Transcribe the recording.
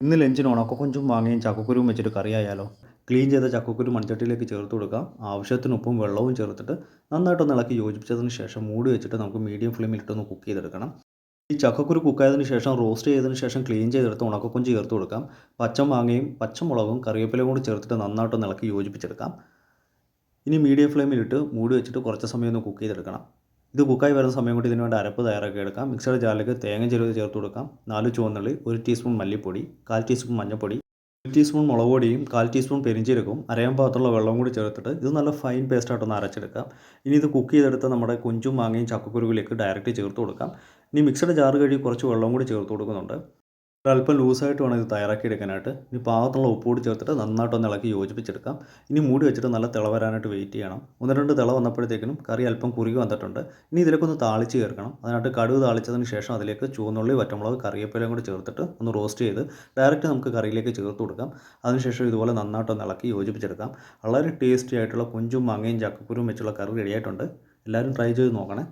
ഇന്ന് ലഞ്ചിന് ഉണക്കക്കൊഞ്ചും മാങ്ങയും ചക്കക്കുരുവും വെച്ചിട്ട് കറി ആയാലോ? ക്ലീൻ ചെയ്ത ചക്കക്കുരു മൺചട്ടിയിലേക്ക് ചേർത്ത് കൊടുക്കാം. ആവശ്യത്തിന് ഉപ്പും വെള്ളവും ചേർത്തിട്ട് നന്നായിട്ടൊന്ന് ഇളക്കി യോജിപ്പിച്ചതിന് ശേഷം മൂടി വെച്ചിട്ട് നമുക്ക് മീഡിയം ഫ്ലെയിമിൽ ഇട്ടൊന്ന് കുക്ക് ചെയ്തെടുക്കണം. ഈ ചക്കക്കുരു കുക്കായതിനു ശേഷം റോസ്റ്റ് ചെയ്തതിന് ശേഷം ക്ലീൻ ചെയ്തെടുത്ത് ഉണക്കക്കൊഞ്ച് ചേർത്ത് കൊടുക്കാം. പച്ചമാങ്ങയും പച്ചമുളകും കറിവേപ്പിലയും കൂടി ചേർത്തിട്ട് നന്നായിട്ടൊന്ന് ഇളക്കി യോജിപ്പിച്ചെടുക്കാം. ഇനി മീഡിയം ഫ്ലെയിമിലിട്ട് മൂടി വെച്ചിട്ട് കുറച്ച് സമയം ഒന്ന് കുക്ക് ചെയ്തെടുക്കണം. ഇത് കുക്കായി വരുന്ന സമയം കൊണ്ട് ഇതിന് അരപ്പ് തയ്യാറാക്കി എടുക്കാം. മിക്സഡ് ജാറിലേക്ക് തേങ്ങ ചെരുവ് ചേർത്ത് കൊടുക്കാം. നാല് ചുവന്നുള്ളി ഒരു ടീസ്പൂൺ മല്ലിപ്പൊടി കാൽ ടീസ്പൂൺ മഞ്ഞൾപ്പൊടി ഒരു ടീസ്പൂൺ മുളക് പൊടിയും കാൽ ടീസ്പൂൺ പെരിഞ്ചീരകവും അരയാൻ പാകത്തുള്ള വെള്ളം കൂടി ചേർത്തിട്ട് ഇത് നല്ല ഫൈൻ പേസ്റ്റായിട്ടൊന്ന് അരച്ചെടുക്കാം. ഇനി ഇത് കുക്ക് ചെയ്തെടുത്ത് നമ്മുടെ കൊഞ്ചും മാങ്ങയും ചക്കക്കുരുവിലേക്ക് ഡയറക്റ്റ് ചേർത്ത് കൊടുക്കാം. ഇനി മിക്സഡ് ജാറ് കഴുകി കുറച്ച് വെള്ളം കൂടി ചേർത്ത് കൊടുക്കുന്നുണ്ട്. ഒരല്പം ലൂസായിട്ട് വേണം ഇത് തയ്യാറാക്കി എടുക്കാനായിട്ട് ഇനി ഉപ്പ് കൂടി ചേർത്തിട്ട് നന്നായിട്ടൊന്ന് ഇളക്കി യോജിപ്പിച്ചെടുക്കാം. ഇനി മൂടി വെച്ചിട്ട് നല്ല തിള വരാനായിട്ട് വെയിറ്റ് ചെയ്യണം. ഒന്ന് രണ്ട് തിള വന്നപ്പോഴത്തേക്കിനും കറി അല്പം കുറുകി വന്നിട്ടുണ്ട്. ഇനി ഇതിലേക്ക് ഒന്ന് താളിച്ച് ചേർക്കണം. അതിനായിട്ട് കടുക് താളിച്ചതിന് ശേഷം അതിലേക്ക് ചുവന്നുള്ളി വറ്റമുളക് കറിവേപ്പിലയും കൂടി ചേർത്തിട്ട് ഒന്ന് റോസ്റ്റ് ചെയ്ത് ഡയറക്റ്റ് നമുക്ക് കറിയിലേക്ക് ചേർത്ത് കൊടുക്കാം. അതിനുശേഷം ഇതുപോലെ നന്നായിട്ടൊന്ന് ഇളക്കി യോജിപ്പിച്ചെടുക്കാം. വളരെ ടേസ്റ്റി ആയിട്ടുള്ള കൊഞ്ചും മാങ്ങയും ചക്കക്കുരും വെച്ചുള്ള കറി റെഡിയായിട്ടുണ്ട് എല്ലാവരും ട്രൈ ചെയ്ത് നോക്കണേ.